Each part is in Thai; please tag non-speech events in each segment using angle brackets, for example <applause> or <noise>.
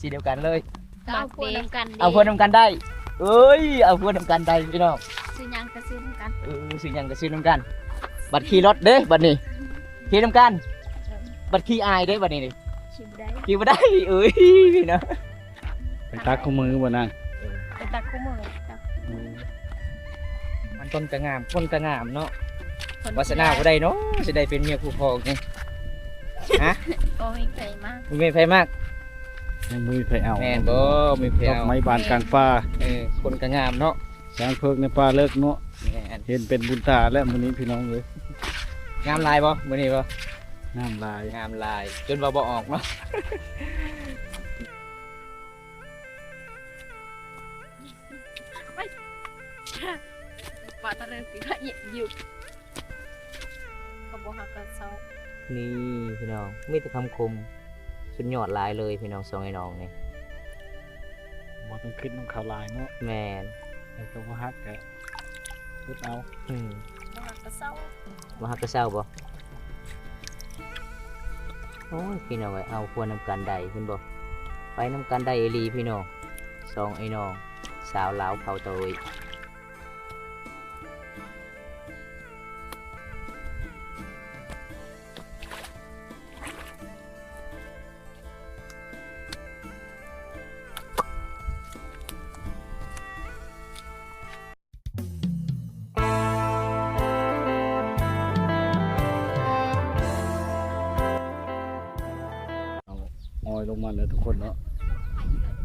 สีเดียวกันเลย ก็เอาพวกนำกันเอาเพื่อนนำกันได้ เอ้ย เอาเพื่อนนำกันได้พี่น้อง ซื้อหยังก็ซื้อนำกันเออสิ่งยังก็ซื้อนำกัน บัตรขี่รถเด้บัตรนี้ขี่นำกัน บัตรขี่อายเด้บัตรนี้นี่ชิมได้ขี่บ่ได้เอ้ยพี่น้องไปตักข้อมือบ่นางไปตักคู่มือตักมันต้นกระงามต้นกระงามเนาะวาสนาบ่ได้เนาะสิได้เป็นเมียผู้พองนี่ฮะก็ไม่เคยมากมีไฟมาก ยังมือไปเอาแม่นบ่มีไฟดอกเอาไม้บานกลางป่าเออคนกระงามเนาะช้างเพิกในป่าเลิกเนาะแม่นเห็นเป็นบุญตาแล้วมื้อนี้พี่น้องเอ้ยงามลายบ่มื้อนี้บ่น้ำลายงามลาย จนว่าบ่ออกเนาะปาตะเริงกิก็เหยียบอยู่ก็บอกหักกันเศร้านี่พี่น้องมีแต่คำคม สุดยอดหลายเลยพี่น้องสองไอ้น้องนี่บ่ต้องคิดน้ำขาวลายเนาะแม่นแต่ก็บ่ฮักแกพุดเอาอืมบอกหักกันเศร้ามาฮักกระเซ้าบ่โอ้ยพี่น้องเอ้ยเอาควรนำกันใดเพิ่นบ่ไปนำกันใดเอหลีพี่น้องสองไอ้น้องสาวลาวเผาโตยเอา มาแล้วทุกคนเนาะ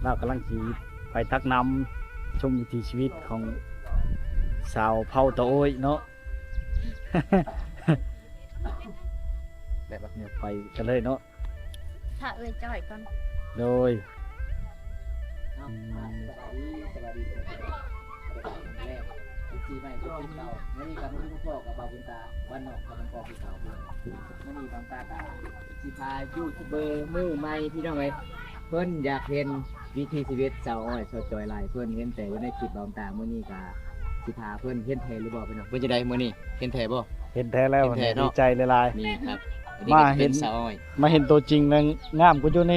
เรากำลังสิไปตักน้ำชมวิถีชีวิตของสาวเผ่าตะโอยเนาะ แบบว่าเนี่ยไปกันเลยเนาะ ถ้าเอ้ยจ่อยก่อน โดย สวัสดีสวัสดีแรก ที่ใหม่ก็เป็นเก่าไม่มีการรู้พ่อกับบาบุญตาบ้านนอกกับบ้านพ่อพี่เก่าไม่มีบางตาตาสิพายูทูบเบอร์มือใหม่พี่น้องเอ้เพิ่นอยากเห็นวิถีชีวิตสาวอ้อยสดจอยลายเพิ่นเห็นแต่อยู่ในคลิปบางตามื้อนี้ก็สิพาเพิ่นเห็นแท้หรือบ่พี่น้องเพิ่นจะได้มื้อนี้เห็นแท้บ่เห็นแท้แล้วเห็นแท้เนาะดีใจหลายนี่ครับมาเห็นสาวอ้อยมาเห็นตัวจริงแล้วงามกว่าอยู่ใน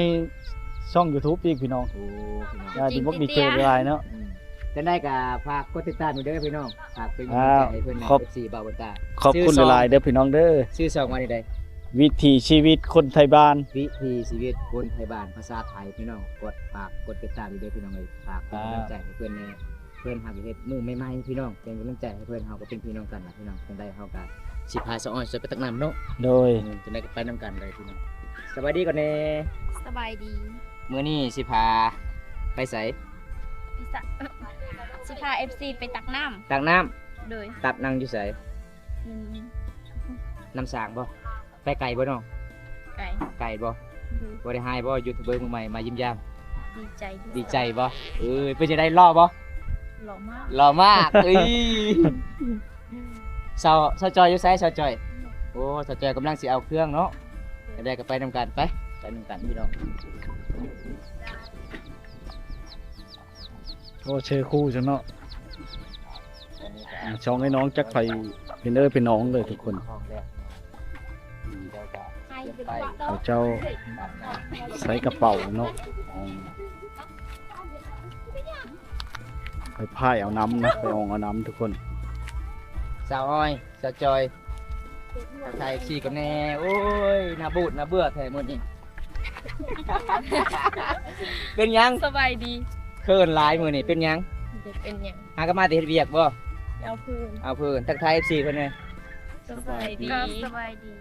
ช่อง YouTube อีกพี่น้องโอ้พี่น้องยดีบกดีเจหลายเนาะ จะได้กับฝากกดติดตามด้วยเด้อพี่น้องฝากเป็นกำลังอ้าวใจให้เพื่อนในขอบ สี่บาบนตาขอบคุณหลายๆเด้อพี่น้องเด้อชื่อซองมาใดวิถีชีวิตคนไทยบ้านๆวิธีชีวิตคนไทยบ้านภาษาไทยพี่น้องกดฝากกดติดตามด้วยเด้อพี่น้องเลยฝากเป็นกำลังใจให้เพื่อนในเพื่อนหาประเทศมือใหม่ๆพี่น้องเป็นกำลังใจให้เพื่อนเฮาก็เป็นพี่น้องกันนะพี่น้องเป็นได้เฮากันสิพาสองอ้อยสวยไปตักน้ำเนาะโดยอืมจะได้ไปน้ำกันเลยพี่น้องสวัสดีก่อนเน่สบายดีมื้อนี้สิพาไปใส่พิซซ่า สิพา FC ไปตักน้ตักน้ำำโดยตับนั่งอยู่ใส่อืมน้ำสางบ่ไปไก่บ่น้องไก่ไก่บ่โดยบ่ได้ให้บ่ยูทูบเบอร์มือใหม่มายิ้มแย้มดีใจวยดีใจบ่เอ้ยเพื่อจะได้รอบบ่หล่อมากรอมากเอ้ยสาวสาวจอยอยู่ไสสาวจอยโอ้สาวจอยกำลังสิเอาเครื่องเนาะจะได้ก็ไปนำกันไปไปนำกันพี่น้อง โอ้เชอคู่จังเนาะช่องให้น้องจักไปเป็นเอ้อเป็นน้องเลยทุกคนห้องแล้วเดี๋ยวจะให้เป็นไปว่าเขาเจ้าใส่กระเป๋าเนาะอ๋อไปพายเอาน้ำนะไปอองเอาน้ำทุกคนสาวอ้อยสาวจอยทักทายชีกันแน่โอ้ยน่าบูดน่าเบื่อแท้มื้อนี้เป็นหยังสบายดี เคินหลายมื้อนี้เป็นหยังเด็กเป็นอย่างหาก็มาแต่เฮ็ดเวียกบ่เอาพื้นเอาเพิ่นทักทาย FC เพิ่นแน่สบายดีสบายดี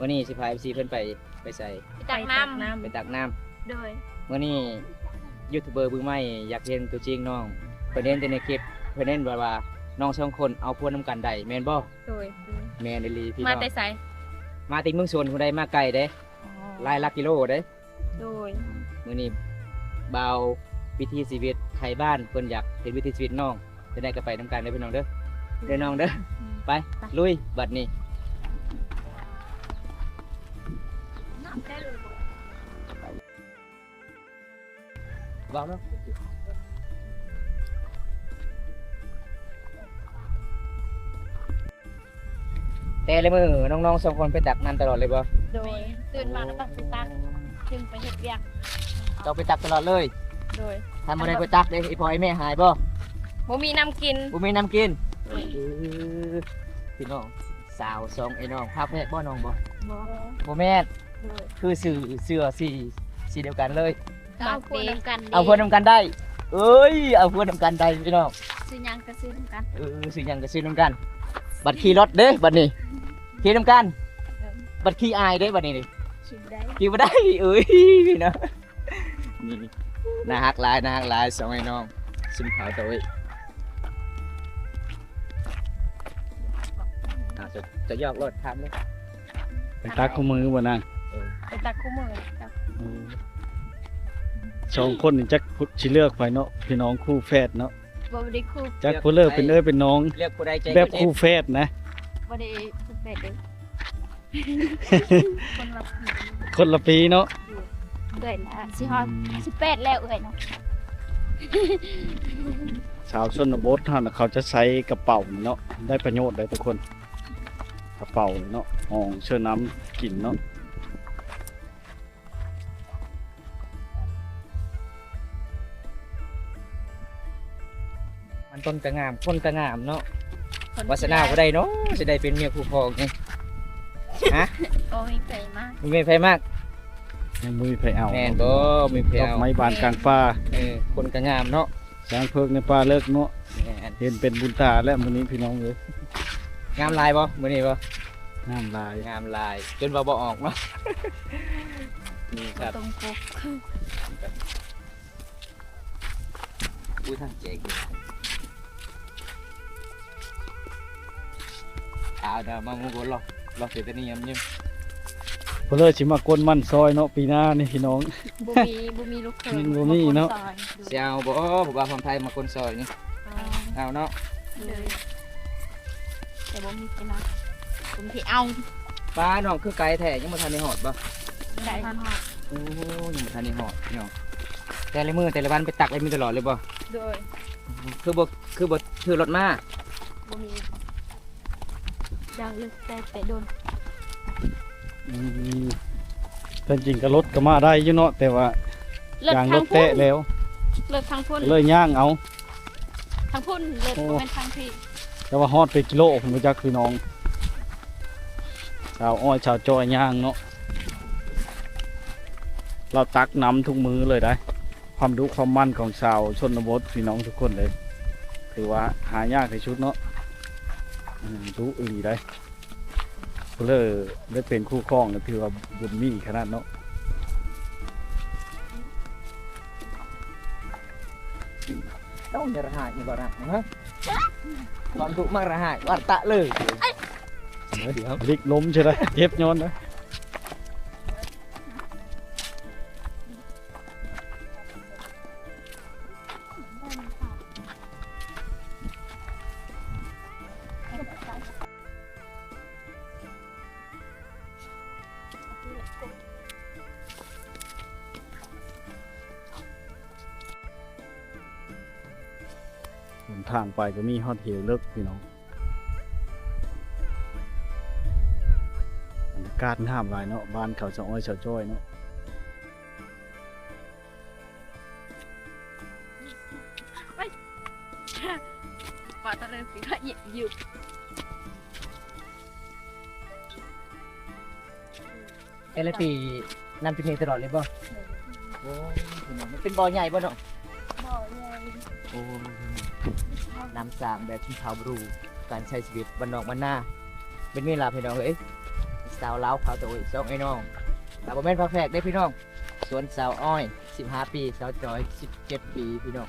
วันนี้สิพา FC เพิ่นไปไปใส่ไปตักน้ำไปตักน้ำโดยวันนี้ยูทูบเบอร์มือใหม่อยากเห็นตัวจริงน้องเพิ่นเห็นแต่ในคลิปเพิ่นเห็นว่าว่าน้องสองคนเอาพวกน้ำกันได้แม่นบ่โดยแม่นอีหลีพี่มาน้องแต่ไสมาติเมืองสวนผู้ใดมาไกลเด้หลายหลักกิโลเด้โดยมื้อนี้ เบาวิถีชีวิตไทยบ้านเพิ่นอยากเห็นวิถีชีวิตน้องจะได้ก็ไปนํกันเด้อพี่น้องเด้อเด้อน้องเด้อไปลุยบัดนี้เบาเนาะแต่ละมือน้องๆสองคนไปตักน้ำตลอดเลยบ่โดยตื่นมาแล้วก็ไปตักจึงไปเฮ็ดเวียก เจ้าไปตักตลอดเลยโดยทำอะไรไปตักเลยไอ้พ่อไอ้แม่หายบ่บ่มีน้ำกินบ่มีน้ำกินเออพี่น้องสาวสองไอ้น้องภาพแม่บ่น้องบ่บ่บ่แม่นโดยคือสื่อเสื้อสีสีเดียวกันเลยเอาพวกนำกันเอาเพื่อนนำกันได้ เอ้ยเอาเพื่อนนำกันได้พี่น้องซื้อหยังก็ซื้อนำกันเออสิ่งยังก็ซื้อนำกัน บัตรขี่รถเด้บัตรนี้ขี่นำกัน บัตรขี่อายเด้บัตรนี้นี่ชิมได้ขี่มาได้เอ้ยพี่น้อง นี่น่าฮักหลายน่าฮักหลายสองไอ้น้องซิมขาวตัวเอ้ยอะจะจะยอกรถทำเลยไปตักข้อมือบ่นางไปตักคู่มือตักสองคนนี่จักสิเลือกไปเนาะพี่น้องคู่แฝดเนาะบ่ได้คู่จักผู้เลิกเป็นเอ้ยเป็นน้อง เรียกผู้ใดใจแบบก็เจ็คู่แฝดนะบ่ได้คู่เป็ดเด้อคนละผีคนละปีเนาะ เอ้ยนะสิฮอดสิเป็ดแล้วเอ้ยเนาะสาวชนบทเฮาน่ะเขาจะใช้กระเป๋าเนาะได้ประโยชน์ได้ทุกคน กระเป๋าเนาะห้องเชื่อน้ำกินเนาะมันต้นกระงามคนกระงามเนาะคนวาสนาผู้ใดเนาะจะได้เป็นเมียคู่ครองไงโอ้ยไกลมากมีไฟมาก ยังมือไปเอาแม่นบ่มีเพลดอกไม้บานกลางป่าเออคนกระงามเนาะช้างเพิกในป่าเลิกเนาะแม่นเห็นเป็นบุญตาและมื้อนี้พี่น้องเอ้ยงามลายบ่มื้อนี้บ่น้ำลายงามลาย จนบ่บ่ออกเนาะ นี่ครับตรงกกอู้ทางเจ๊กเอาเด้อมามุกนหรอกรอเสร็จแต่นี่ยำยิ้มเพนเลิกสิมากวนมันซอยเนาะปีหน้านี่พี่น้องบ่มีบ่มีลูกเขยบ่มีเนาะคซอยเสียวบ่บ่ว่าคนไทยมาคนซอยนี่เอาเอาเนาะเลยแต่บ่มีพี่น้องผมที่เอาป้าน้องคือไกลแท้ยังบ่ทันได้ฮอดบ่ได้ทันหอดโอ้ยังบ่ทันได้ฮอดเนาะแต่ละมื้อแต่ละวันไปตักเลยมีตลอดเลยบ่โดยคือบ่คือบ่ถือรถมาบ่มีดังลึกแต่แต่โดนอืม แต่จริงก็รถก็มาได้อยู่เนาะแต่ว่าเลิกยางรทางถพุ่แตะนแล้ว เลิกทางพุ่นเลยย่างเอา ทางพุ่นเลิกโอ้บ่แม่นทางพี่แต่ว่าฮอดไปกิโลผมรู้จักพี่น้อง ชาวอ้อยชาวจอยย่างเนาะ เราตักน้ำทุกมือเลยได้ ความดุความมั่นของชาวชนบทพี่น้องทุกคนเลย ถือว่าหายากที่สุดเนาะอืมดุอีหลีได้ เพนเลยได้เป็นคู่ครองนะถือว่าบุญมีขนาดเนาะต้องจะระหายนี่บ่นะฮะตอนถูกมากระหายวัดตะเลยเดี๋ยวเดี๋ยวลิกล้มใช่ไหมเจ็บย้อนนะ ไปก็มีฮอดเหวเลิกพี่น้องบรรยากาศห้ามหลายเนาะบ้านเขาจะอ้อยชาวจ้อยเนาะปาตะเลยสิก็หยิบอยู่เอลปีนำจุดนี้ตลอดเลยบ่โอ้ยพี่น้องมันเป็นบ่อใหญ่บ่เนาะ บ่เลยโอ้ น้ำสร้างแบบที่เขาบรู การใช้ชีวิตบ้านนอกบ้านนาเป็นเวลาพี่น้องเอ้ยสาวเล้าวเขาตัวสองไอ้น้องแต่บ่แม่นพาแฝกได้พี่น้อง สวนสาวอ้อย 15 ปีสาวจอย 17 ปีพี่น้อง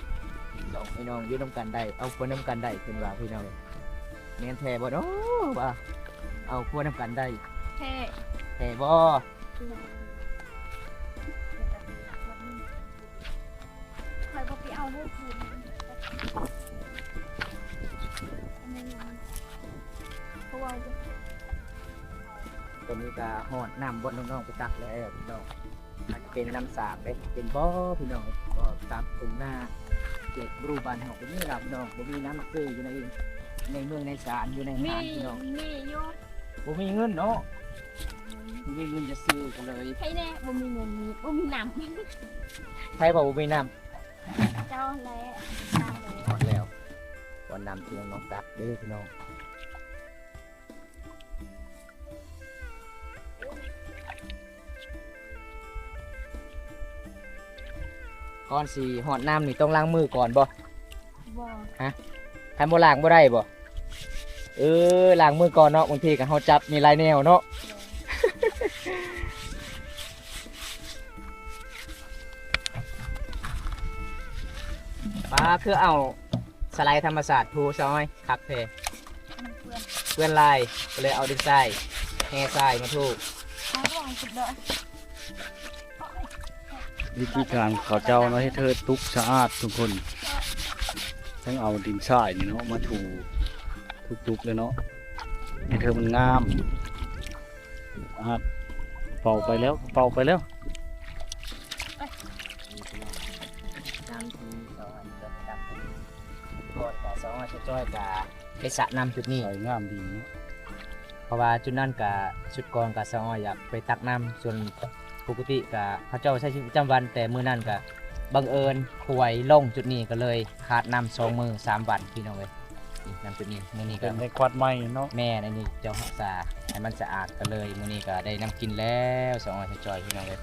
สองไอ้น้องอยู่น้ำกันได้ เอาควรน้ำกันได้เป็นว่าพี่น้องแม่นแท้บ่เนาะว่าเอาควรน้ำกันได้แค่แท้บ่คอยบ่ไปเอาลูกคืน เพราะว่าตอนนี้ก็หอดน้ำบนน้องๆไปตักแล้วพี่น้องอาจจะเป็นน้ำสาบเลยเป็นบ่อพี่น้องก็ตามตรงหน้าเจ็ดรูบานเฮาก็มีล่ะพี่น้องบ่มีน้ำซื้ออยู่ในในเมืองในศาลอยู่ในมีห้างพี่น้องมีอยู่บ่มีเงินเนาะมีเงินจะซื้อกันเลยให้แน่บ่มีเงินมีบ่มีน้ใครบอกว่าไม่นำเจ้าแล้วน้ำแล้วำหมดแล้ววันนำเพียงน้องตักเด้อพี่น้อง ก่อนสีหอดน้ำนี่ต้องล้างมือก่อนบ่บ่คันบ่ล้างบ่ได้บ่เออล้างมือก่อนเนาะบางทีก็เฮาจับมีหลายแนวเนาะป้าคือเอาสไลด์ธรรมศาสตร์ทูซอยคักเพมันเปื้อนเพื่อนลายก็เลยเอาดินทรายแห่ทรายมาทูก วิธีการเขาเจ้าเนาะให้เธอตุกสะอาดทุกคนต้องเอาดินทรายนี่เนาะมาถูทุกๆเลยเนาะให้เธอมันงามสะอาดเป่าไปแล้วเป่าไปแล้วน้ำทีสองอันเดินดำกดกับสองอันจะจ้อยกับไปสระน้ำจุดนี้ใส่งามดีเนาะเพราะว่าจุดนั้นกับชุดกองกับสองอันอยากไปตักน้ำส่วน ปกติกับพระเจ้าใช้ชีวิตประจำวันแต่มือนั้นกับบังเอิญป่วยลงจุดนี้ก็เลยขาดน้ำสองมือสามวันพี่น้องเลยนี่น้ำจุดนี้มือนี้ก็เป็นในควัดไม้เนาะแม่ในนี้เจ้าหักษาให้มันสะอาดก็เลยมื้อนี้ก็ได้น้ำกินแล้วสองอันจอยพี่น้องเลย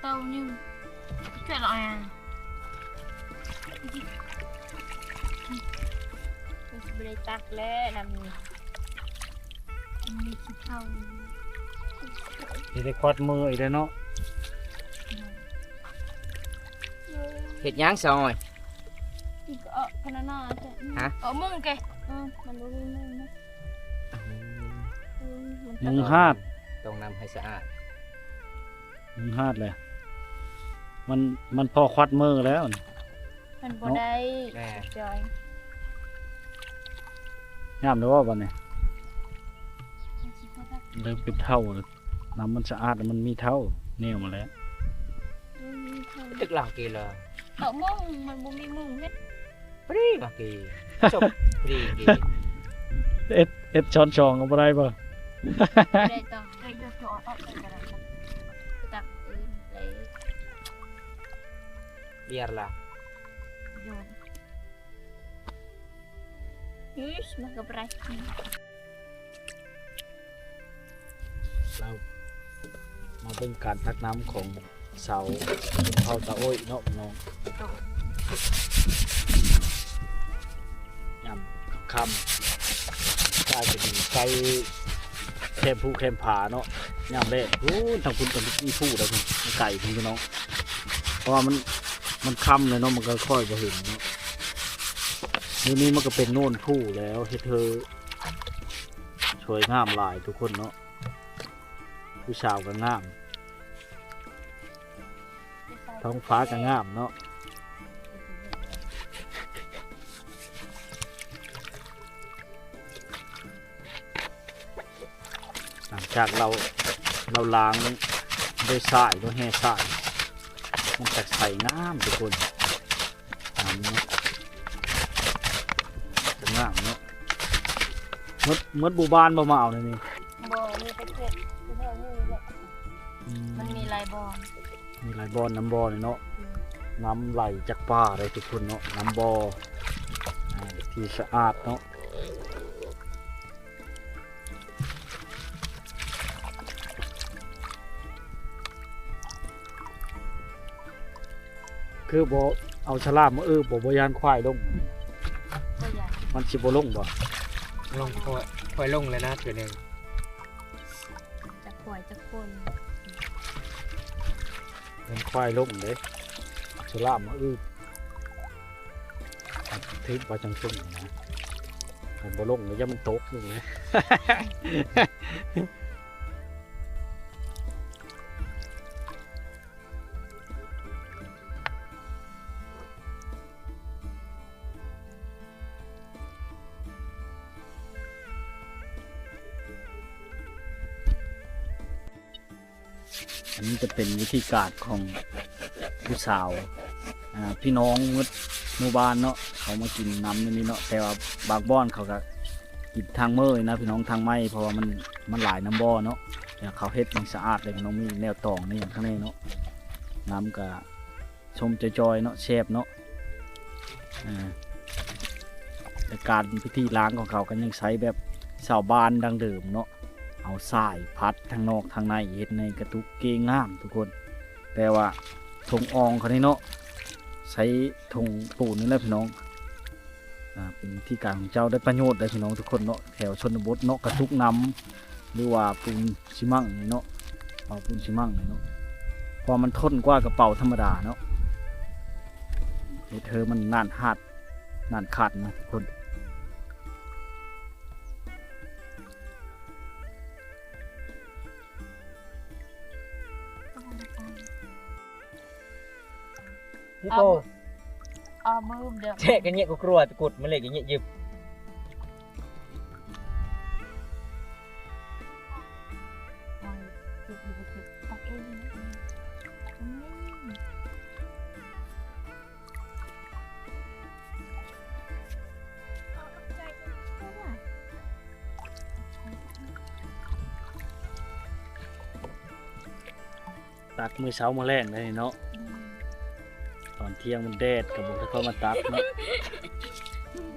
เจนับเตานี่ช่วยหน่อยอะมันจะไม่ได้ตักแล้วน้ำนี่มีขี้เท่านี้นี่ได้ควัดมืออีกแล้วเนาะเห็ดหยังสองอันอีกเออพนันน่าจะฮะเออมึงแกเออมันรู้มึงนะเออมันมึจะงฮาดต้องนำให้สะอาดมึงฮาดเลย มันมันพอควัดมือแล้วนี่มันบ่ได้แม่ จอยงามเลยว่าบันนี้มันสิบ่ได้เริ่มเป็นเท่าแล้วน้ำมันสะอาดแล้วมันมีเท่าแนวมาแล้วเออมีเท่าตึกหลังกีเลยเออมึงมันบ่มีมึงเฮ็ดปรีมากีจบปรีกีเอ็ดเอ็ดช้อนชองเอาไปได้ป่ะบ่ได้ต้อง ได้จะจอดออกไปกันแเบียร์ละโยนฮึชมันก็บ่ได้เรามาเป็นการตักน้ำของเสาเผาตะโอ้ยเนาะน้องยำคำกลายเป็นไก่แคมผู้แคมผาเนาะยำแรกโอ้ยทางคุณกับมีผู้แล้วคุณไก่คุณพี่น้อง เพราะว่ามัน มันค่ำเลยเนาะมันก็ค่อยจะเห็นเนาะนี่นี่มันก็เป็นโน่นผู้แล้วให้เธอสวยงามหลายทุกคนเนาะผู้สาวก็งาม ท้องฟ้าก็งามเนาะหลังจากเราเราล้างด้วยสายด้วยแห่สาย มันจะใสงามทุกคนตามนี้เนาะจะงามเนาะมดมดบูบานบ่มาเอาเลยนี่บ่มีแต่เก็บคือเท่านี้แหละอืมมันมีหลายบ่อมีหลายบอนน้ำบอเลยเนาะน้ำไหลจากป่าเลยทุกคนเนาะน้ำบออ่าที่สะอาดเนาะ คือบ่เอาฉลามมาเออบ่บ่ยานควายลง ก็ใหญ่มันสิบ่ลงบ่ลงค่อยค่อยลงเลยนะตัวหนึ่งจะปล่อยจะคนมันควายลงเด้ฉลามมาเออทิศว่าจังซุ่มนะมันบ่ลงเลยอย่ามันตกอยู่นะ จะเป็นวิธีการของผู้สาวพี่น้องมดหมู่บ้านเนาะเขามากินน้ำนี้เนาะแต่ว่าบางบ้อนเขาก็กินทางเมื่อยนะพี่น้องทางไม้เพราะว่ามันมันหลายน้ำบ่อเนาะแต่เขาเฮ็ดมันสะอาดเลยพี่น้องมีแนวตองในอย่างข้างในเนาะน้ำก็ชมจอยๆเนาะแซบเนาะแต่การพิธีล้างของเขาก็ยังใช้แบบชาวบ้านดังเดิมเนาะ เอาสายพัดทางนอกทางในเฮ็ดในกระตุกเกงงามทุกคน แต่ว่าทงอองเขานี่เนาะใช้ทงปูนนี่แหละพี่น้องอเป็นที่การของเจ้าได้ประโยชน์ได้พี่น้องทุกคนเนาะแถวชนบทเนาะกระตุกน้ำหรือว่าปูนชิมั่งเนาะเป่าปูนชิมั่งเนาะพราะมันทนกว่ากระเป๋าธรรมดาเนาะเฮ็ดเธอมันนานหัดนานขาดนะทุกคน พี่โตเอามือเดิมเจ๊กันเงี้ยกูกลัวตะกรุดมันเลยกันเงี้ยหยิบเอาจุดอยู่จุดตักเองนะอืมตักมือเช้ามาแรงได้เนาะอืมตอน เที่ยงมันแดดกับบุกเข้ามาตักเนาะ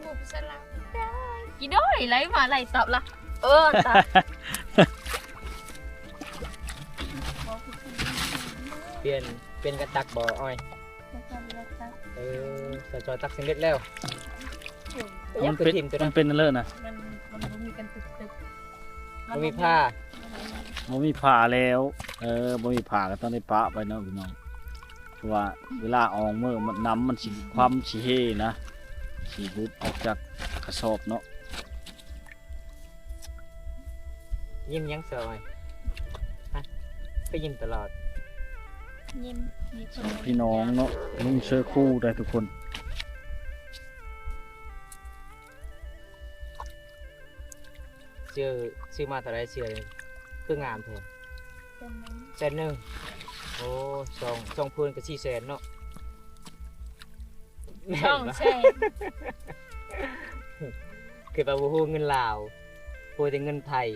หมูสลัดได้กี่ด้อยไรมาไรตอบละเออตอบเปลี่ยนเปลี่ยนกระตักบ่ออ้อยเออสะจอยตักสำเร็จแล้วมัยังนคือเป็นทิมตัวมันั้นนเป็นอันเลิศนะมันมันบ่มีกันตึกตึกมันมีผ้าบ่มีผ่าแล้ว เออบ่มีผ่าก็ต้องได้ปะไปเนาะพี่น้องเพราะ ว่าเวลาออกเมื่อมันน้ำมันสิความสิเฮนะสิรุดออกจากกระสอบเนาะยิ้มยังเสอยฮะก็ยิ้มตลอดยิ้มมีคนพี่น้องเนาะนุ่งเสื้อคู่ได้ทุกคนเชื่อซื้อมาเท่าไรเชื่อเลยคืองามแท้เป็นนั้นแสนหนึ่ง โอ้สองสองพื้นก็สี่แสนเนาะแม่นต้องปะใช่คือแบบว่าฮู้เงินลาวพูดแต่เงินไทย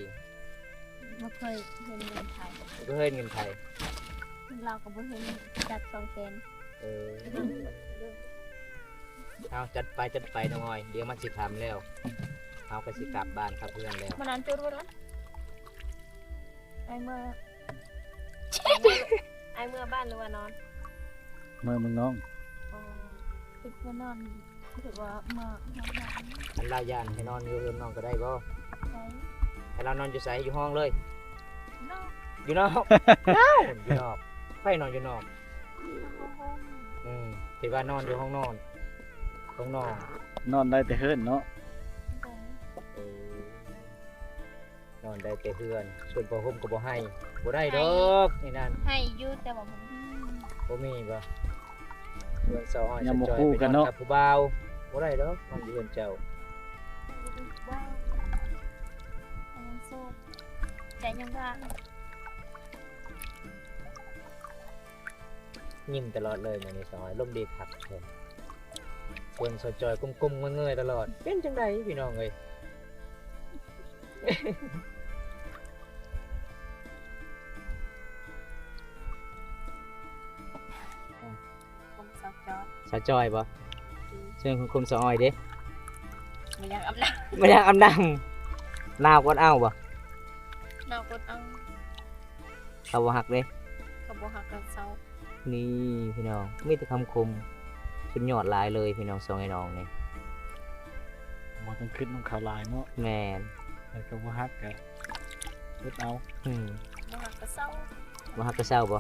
ไม่เคยเห็นเงินไทยก็เฮ็ดเงินไทย เราก็ไม่เห็นจัดสองแสนเออเอาจัดไปจัดไปน้องอ้อย เดี๋ยวมันสิทำแล้วเอาก็สิกลับบ้านครับเพื่อนแล้วมานอนจุดวันละไอเมื่อ ไอเมื่อบ้านหรือว่านอนเมื่อมึงน้องอ๋อคิดว่านอนคิดว่าเมื่อนอนบ้านอันลาย่านให้นอนอยู่เรือนน้องก็ได้บ่ใช่ให้เรานอนอยู่ไสอยู่ห้องเลย นอนอยู่นอกเอ้าอยู่นอกไฟนอนอยู่นอก ห้องอืมคิดว่านอนอยู่ห้องนอนห้องนอนนอนได้แต่เฮิรนเนาะเออนอนได้แต่เฮือนส่วนผ้าห่มก็บ่ให้ บ่ได้ดอกนี่นั่นให้อยูแต่ว่าผมบ่มีบ่เฮือนเสาอ้อยยังบ่สะจอยคู่กันเนาะไปกับผู้บ่าวบ่ได้ดอกมันอยู่เฮือนเจ้าว่าอันนั้นสู้แต่ยังว่ายิ้มตลอดเลยมื้อนี้สอยลมดีคักเพิ่นเพิ่นสะจอยกุ้มๆเงยๆตลอด เป็นจังไดพี่น้องเอ้ย อบจอดสะจอยบ่เชิญคุณคุมสะอ้อยเด้ไม่อยากอาบน้ไม่อยากอาบน้ำหนาวกดเอาบ่ำเรากดเอาเขาบ่ฮักเด้กระบอกหักกับเสานี่พี่น้องมีแต่คำคมสุดยอดหลายเลยพี่น้องสองไอ้น้องนี่บ่ต้องขึ้นน้องเขาวลายเนาะแมนแล้วก็บ่ฮักก็รุดเอาอืมบอหักกับเสาบ่ฮักก็เศร้าบ่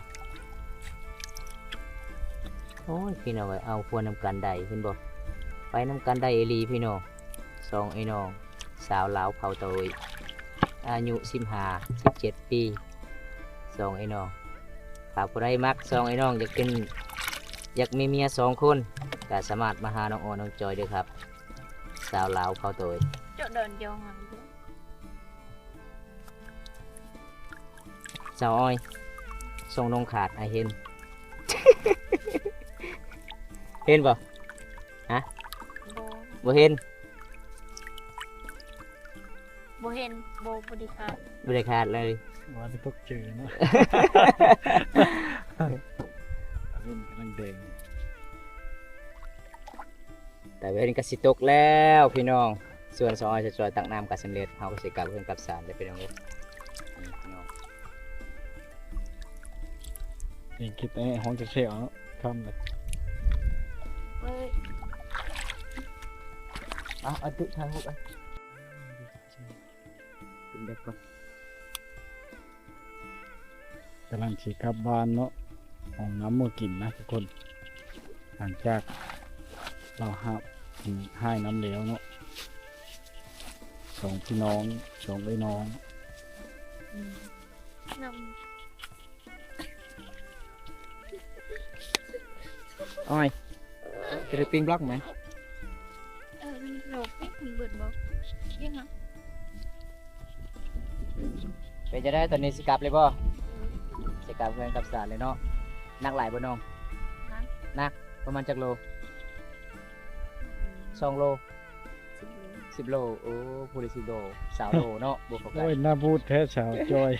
โอ้ยพี่น้องเอ้ยเอาพวนนำกันได้เห็นบ่ไปนำกันได้เอหลีพี่น้องสองไอ้น้องสาวลาวเผาโตยอายุ15 17ปีสองไอ้น้องถ้าผู้ใดมักสองไอ้น้องอยากเป็นอยากมีเมียสองคนก็สามารถมาหาน้องโอน้องจอยเด้อครับ สาวลาวเผาโตยเจาะเดินยองหันดูสาวอ้อยทรงนงขาดไอเห็น เห็นบ่โบบ่เห็นโบเห็นโบบริการบ่ได้ขาดเลยว่าจะตกเจอเนาะเล่นกำลังแดงแต่เว้นก็สิตกแล้วพี่น้อง ส่วนสองอาจจะจอยตักน้ำกับสำเร็จเฮาก็สิกลับเพิ่นกลับศาลได้พี่น้องเอ้ยนี่พี่น้องเองคิดไอ้ห้องจะเสียวเนาะทำเลย อาเอาดุทางหุบอะกินเด็กก่อนกำลังฉีกลับบ้านเนาะห้องน้ำมือกินนะทุกคน หลังจากเราหับให้น้ำเหลวเนาะสองพี่น้องสองไอ้น้องนอ้อยจะได้ปิ้งบล็อกไหม มันเบิดบอกยังไงเป็นจะได้ตอนนี้สิกลับเลยบ่สิกลับเพื่อนกลับศาลเลยเนาะนักหลายบ่น้องนะนักประมาณจักโลสองโลสิบโลสิบโลโอ้พูดได้สิบโลสาวโลเนาะบวกเข้ากัโอ้ยนน่าพูดแท้สาวจอย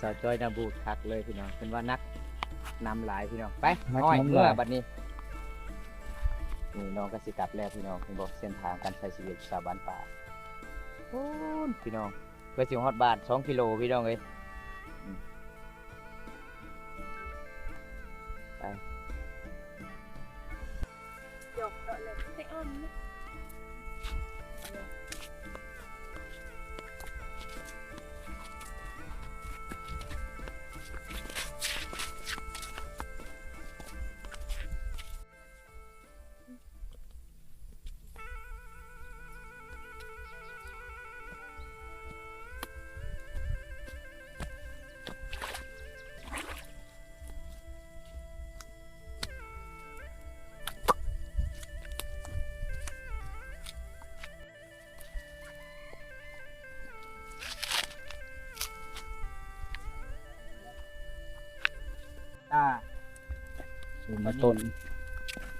สาวจอยนาบูดคักเลยพี่น้องเป็นว่านักนำหลายพี่น้องไปนักอ้อยนำหลายเมื่อบัดนี้ นี่น้องก็สิกลับแล้วพี่น้องบอกเส้นทางการใช้ชีวิตชาวบ้านป่าโอ้พี่น้องเพื่อสิฮอดบานสองกิโลพี่น้องเอ้ย มาต้น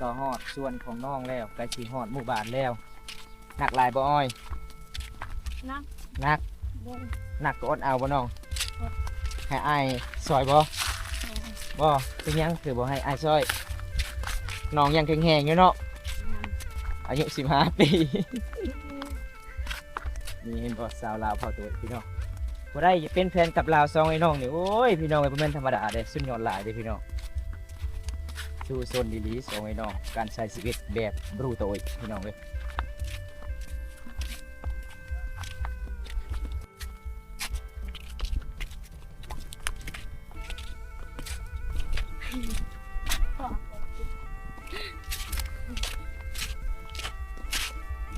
ก็ฮอดส่วนของน้องแล้วใกล้สิฮอดหมู่บ้านแล้วหนักหลายบ่อ้อยนักหนักโบหนักก็อดเอาบ่น้องอด ให้อ้ายซอยบ่บ่เป็นหยังคือบ่ให้อ้ายซอยน้องยังแข็งๆอยู่เนาะอายุ15ปี นี่เห็นบ่สาวลาวเผาตัวพี่น้องบ่ได้เป็นแฟนกับลาวซองไอ้น้องนี่โอ้ยพี่น้องไอ้บ่แม่นธรรมดาเด้สุดยอดหลายเด้พี่น้อง สู้ซนดีลีสองไอ้น้องการใช้ชีวิตแบบบรูโตยพี่น้องเอ้ย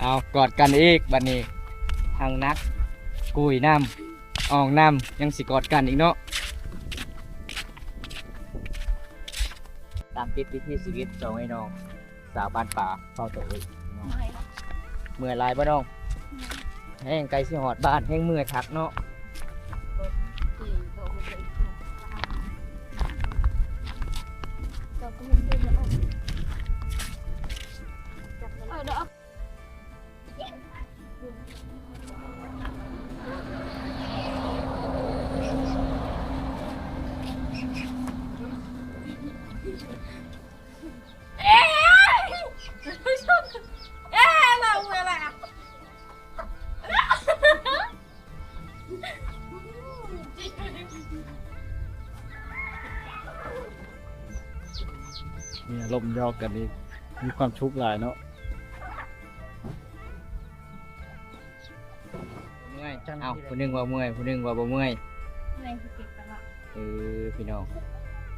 เอากอดกันอีกบัดนี้ทางนักกุยน้ำอ่องน้ำยังสิกอดกันอีกเนาะ ตามติดวิถีชีวิตสองไอ้น้อง สาวบ้านป่าเฝ้าตัวเองพี่น้องไม่ละเมื่อยหลายบ่น้องแห้งไกลสิหอดบ้านแห้งเมื่อยคักเนาะ ยอกกันอีกมีความชุกข์หลายเนาะเมื่อยเอาผู้หนึงว่าเมื่อยผู้หนึงว่าบ่เมื่อยในสติตลอดเออพี่น้อง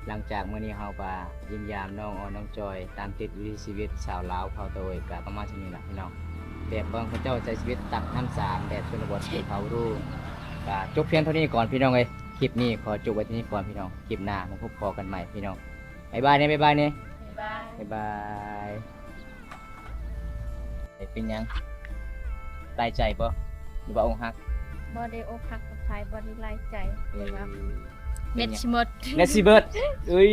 หลังจากมื้อนี้เฮาก็ยิมยามน้องออนน้องจอย ตามติดวิถีชีวิตสาวลาวเผาโตยก็ประมาณเท่านี้ล่ะพี่น้องแบบบางพระเจ้าใจชีวิตตักน้ำสามแบบชนบทภูเขารูก็จบเพียงเท่านี้ก่อนพี่น้องเอ้ยคลิปนี้ขอจบไว้ที่นี้ก่อนพี่น้อง คลิปหน้ามาพบพอกันใหม่พี่น้องบ๊ายบายเนี่ยบ๊ายบายเนี่ย บ๊ายบายบ๊ายบายเฮ็ดเป็นหยังตายใจปะหรือว่าองค์ฮักบอดี้อกหักกับชายบอดี้ไล่ใจเอเห็นไหมอเน็ตชิหมดเนสซี่เบิร์ดเอ้ย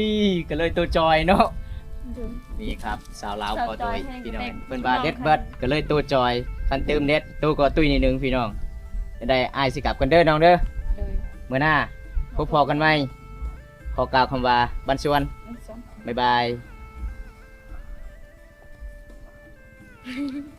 ก็เลยตัวจอยเนาะ ดู นี่ครับสาวลาวสาวพอตัวจอยพี่น้องให้เด็กเพิ่นว่าน้องเน็ตเบิร์ดก็เลยตัวจอยคันเติมเน็ตตัวก็ตุ้ยนิดนึงพี่น้องจะได้อายสิกลับกันเด้อน้องเด้อเลยเมื่อหน้าพบพอกันไหมขอกล่าวคำว่าบันชวนอันสองบ๊ายบาย Ja. <laughs>